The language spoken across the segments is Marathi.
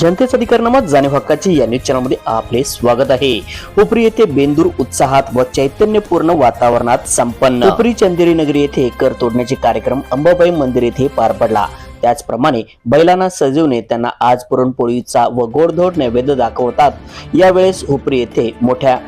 जनतेचा अधिकारनामा जाणीव हक्काची या न्यूज चॅनलमध्ये आपले स्वागत आहे. उपरी येथे बेंदूर उत्साहात व चैतन्यपूर्ण वातावरणात संपन्न. उपरी चंदेरी नगरी येथे कर तोडण्याचे कार्यक्रम अंबाबाई मंदिर येथे पार पडला. त्याचप्रमाणे बैलांना सजवणे त्यांना आज पुरणपोळीचा व गोडधोड नैवेद्य दाखवतात. यावेळेस उपरी येथे मोठ्या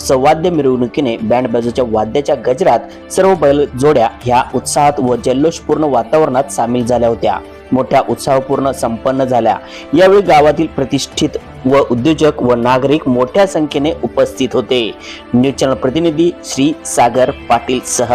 सवाद्य मिरवणुकीने बँड बाजूच्या वाद्याच्या गजरात सर्व बैल जोड्या ह्या उत्साहात व जल्लोषपूर्ण वातावरणात सामील झाल्या होत्या. मोठ्या उत्साहपूर्ण संपन्न झाल्या. यावेळी गावातील प्रतिष्ठित व उद्योजक व नागरिक मोठ्या संख्येने उपस्थित होते. न्यूज चॅनल प्रतिनिधी श्री सागर पाटील सह.